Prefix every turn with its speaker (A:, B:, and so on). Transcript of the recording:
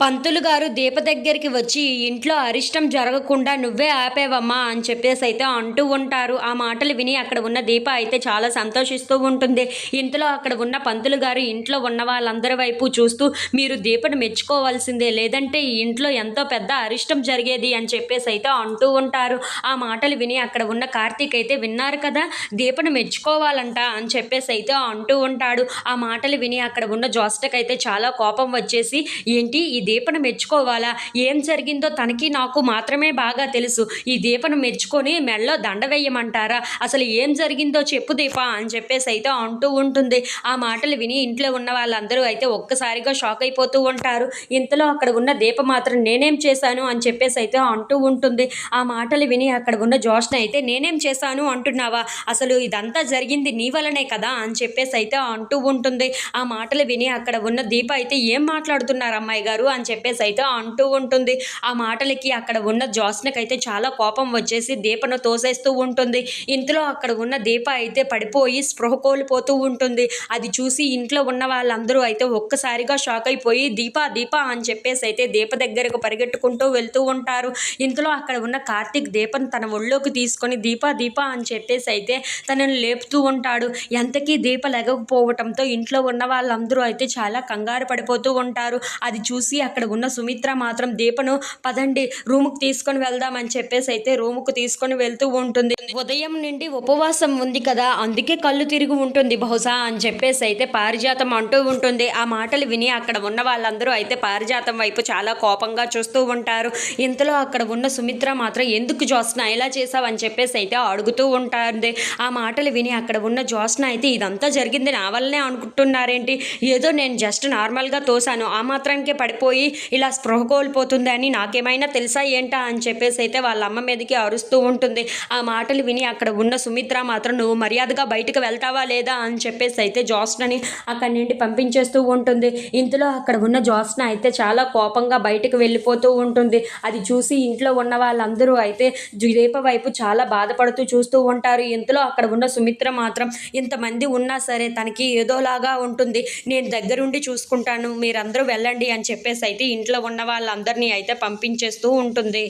A: పంతులు గారు దీప దగ్గరికి వచ్చి ఇంట్లో అరిష్టం జరగకుండా నువ్వే ఆపేవమ్మా అని చెప్పేసి అయితే అంటూ ఉంటారు. ఆ మాటలు విని అక్కడ ఉన్న దీప అయితే చాలా సంతోషిస్తూ ఉంటుంది. ఇంతలో అక్కడ ఉన్న పంతులు గారు ఇంట్లో ఉన్న వాళ్ళందరి వైపు చూస్తూ మీరు దీపను మెచ్చుకోవాల్సిందే. లేదంటే ఈ ఇంట్లో ఎంతో పెద్ద అరిష్టం జరిగేది అని చెప్పేసి అయితే అంటూ ఉంటారు. ఆ మాటలు విని అక్కడ ఉన్న కార్తీక్ అయితే విన్నారు కదా దీపను మెచ్చుకోవాలంట అని చెప్పేసి అయితే అంటూ ఉంటాడు. ఆ మాటలు విని అక్కడ ఉన్న జోస్టకైతే చాలా కోపం వచ్చేసి ఏంటి ఇది దీపను మెచ్చుకోవాలా? ఏం జరిగిందో తనకి నాకు మాత్రమే బాగా తెలుసు. ఈ దీపను మెచ్చుకొని మెడలో దండ వేయమంటారా? అసలు ఏం జరిగిందో చెప్పు దీప అని చెప్పేసి అయితే అంటూ ఉంటుంది. ఆ మాటలు విని ఇంట్లో ఉన్న వాళ్ళందరూ అయితే ఒక్కసారిగా షాక్ అయిపోతూ ఉంటారు. ఇంతలో అక్కడ ఉన్న దీప మాత్రం నేనేం చేశాను అని చెప్పేసి అయితే అంటూ ఉంటుంది. ఆ మాటలు విని అక్కడ ఉన్న జోష్న అయితే నేనేం చేశాను అంటున్నావా? అసలు ఇదంతా జరిగింది నీ వలనే కదా అని చెప్పేసి అయితే అంటూ ఉంటుంది. ఆ మాటలు విని అక్కడ ఉన్న దీప అయితే ఏం మాట్లాడుతున్నారు అమ్మాయి గారు అని అని చెప్పేసి అయితే అంటూ ఉంటుంది. ఆ మాటలకి అక్కడ ఉన్న జోస్నకైతే చాలా కోపం వచ్చేసి దీపను తోసేస్తూ ఉంటుంది. ఇంతలో అక్కడ ఉన్న దీప అయితే పడిపోయి స్పృహ కోల్పోతూ ఉంటుంది. అది చూసి ఇంట్లో ఉన్న వాళ్ళందరూ అయితే ఒక్కసారిగా షాక్ అయిపోయి దీప దీప అని చెప్పేసి అయితే దీప దగ్గరకు పరిగెట్టుకుంటూ వెళ్తూ ఉంటారు. ఇంతలో అక్కడ ఉన్న కార్తీక్ దీపను తన ఒళ్ళోకి తీసుకొని దీప దీప అని చెప్పేసి అయితే తనను లేపుతూ ఉంటాడు. ఎంతకీ దీప లెగకపోవటంతో ఇంట్లో ఉన్న వాళ్ళందరూ అయితే చాలా కంగారు పడిపోతూ ఉంటారు. అది చూసి అక్కడ ఉన్న సుమిత్ర మాత్రం దీపను పదండి రూముకు తీసుకొని వెళ్దామని చెప్పేసి అయితే రూముకు తీసుకొని వెళ్తూ ఉంటుంది. ఉదయం నుండి ఉపవాసం ఉంది కదా అందుకే కళ్ళు తిరిగి ఉంటుంది బహుశా అని చెప్పేసి అయితే పారిజాతం అంటూ ఉంటుంది. ఆ మాటలు విని అక్కడ ఉన్న వాళ్ళందరూ అయితే పారిజాతం వైపు చాలా కోపంగా చూస్తూ ఉంటారు. ఇంతలో అక్కడ ఉన్న సుమిత్ర మాత్రం ఎందుకు జోస్న ఇలా చేసావు అని చెప్పేసి అయితే అడుగుతూ ఉంటుంది. ఆ మాటలు విని అక్కడ ఉన్న జోస్న అయితే ఇదంతా జరిగింది నా వల్లనే అనుకుంటున్నారేంటి? ఏదో నేను జస్ట్ నార్మల్గా తోసాను ఆ మాత్రానికే పడిపోయి ఇలా స్పృహ కోల్పోతుంది అని నాకేమైనా తెలుసా ఏంటా? అని చెప్పేసి అయితే వాళ్ళ అమ్మ మీదకి అరుస్తూ ఉంటుంది. ఆ మాటలు విని అక్కడ ఉన్న సుమిత్ర మాత్రం నువ్వు మర్యాదగా బయటకు వెళ్తావా లేదా? అని చెప్పేసి అయితే జోస్నని అక్కడి నుండి పంపించేస్తూ ఉంటుంది. ఇంతలో అక్కడ ఉన్న జోస్న అయితే చాలా కోపంగా బయటకు వెళ్ళిపోతూ ఉంటుంది. అది చూసి ఇంట్లో ఉన్న వాళ్ళందరూ అయితే దీప వైపు చాలా బాధపడుతూ చూస్తూ ఉంటారు. ఇంతలో అక్కడ ఉన్న సుమిత్ర మాత్రం ఇంతమంది ఉన్నా సరే తనకి ఏదోలాగా ఉంటుంది. నేను దగ్గరుండి చూసుకుంటాను. మీరందరూ వెళ్ళండి అని చెప్పేసి అయితే ఇంట్లో ఉన్న వాళ్ళందరినీ అయితే పంపించేస్తూ ఉంటుంది.